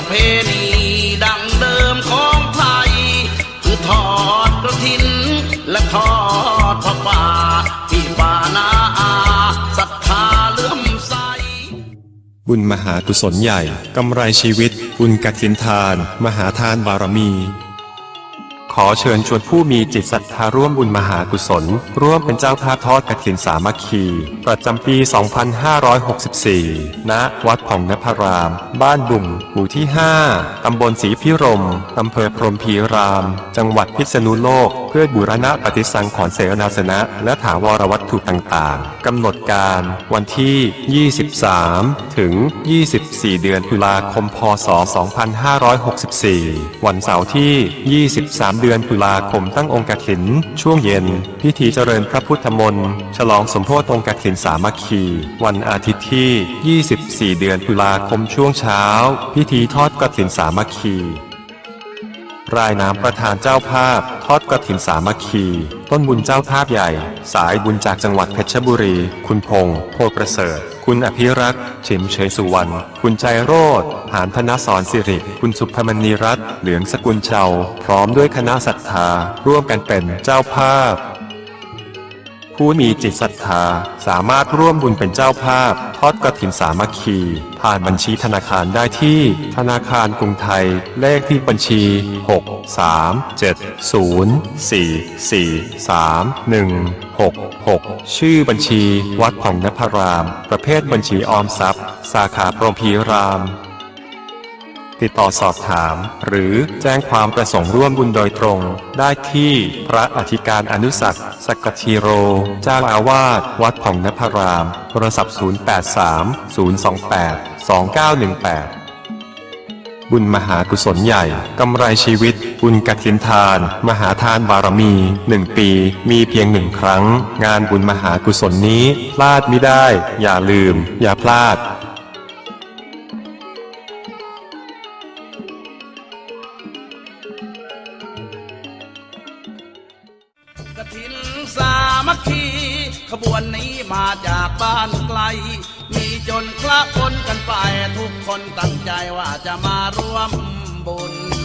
ประเพณีดังเดิมของไทย คือทอดกระถิน และทอดผ้าป่าที่ป่านาอาศรัทธาเลื่อมใส บุญมหากุศลใหญ่ กำไรชีวิต บุญกฐินทาน มหาทานบารมี ขอเชิญชวนผู้มีจิตศรัทธาร่วมบุญมหากุศล ร่วมเป็นเจ้าภาพทอดกฐินสามัคคี ประจำปี 2564 ณ วัดผ่องนภราม บ้านบุ่งหมู่ที่ 5 ตำบลศรีพิรม อำเภอพรหมพีราม จังหวัดพิษณุโลก เพื่อบูรณะปฏิสังขรณ์เสนาสนะ และถาวรวัตถุต่างๆ กำหนดการวันที่ 23 ถึง 24 เดือนตุลาคม พศ 2564 วันเสาร์ที่ 23 เดือนือนตุลาคมตั้งองค์กถิน ช่วงเย็น พิธีเจริญพระพุทธมนต์ ฉลองสมโพธิองค์กถินสามัคคี วันอาทิตย์ที่ 24 เดือนตุลาคมช่วงเช้า พิธีทอดกฐินสามัคคี รายน้ำประธานเจ้าภาพ ทอดกระถินสามัคคี ต้นบุญเจ้าภาพใหญ่ สายบุญจากจังหวัดเพชรบุรี คุณพงษ์โพประเสริฐ คุณอภิรักษ์ฉิมเฉยสุวรรณ คุณใจโรธหานธนสอนสิริ คุณสุพมณีรัตน์เหลืองสกุลเชาพร้อมด้วยคณะศรัทธา ร่วมกันเป็นเจ้าภาพ ผู้มีจิตศรัทธา สามารถร่วมบุญเป็นเจ้าภาพ ทอดกระถินสามัคคี ผ่านบัญชีธนาคารได้ที่ ธนาคารกรุงไทย เลขที่บัญชี 6 3 7 0 4 4 3 1 6 6 ชื่อบัญชี วัดของนภราม ประเภทบัญชีออมทรัพย์ สาขาพรหมพีราม ติดต่อสอบถาม หรือแจ้งความประสงค์ร่วมบุญโดยตรง ได้ที่พระอธิการอนุสักดิ์สกทีโร เจ้าอาวาส วัดผ่องนภราม โทรศัพท์ 083 028 2918บุญมหากุศลใหญ่ กำไรชีวิต บุญกฐินทาน มหาทานบารมีหนึ่งปี มีเพียงหนึ่งครั้ง งานบุญมหากุศลนี้ พลาดไม่ได้ อย่าลืม อย่าพลาด กฐินสามัคคี ขบวนนี้มาจากบ้านไกล มีจนคละคนกันไปทุกคนตั้งใจว่าจะมาร่วมบุญ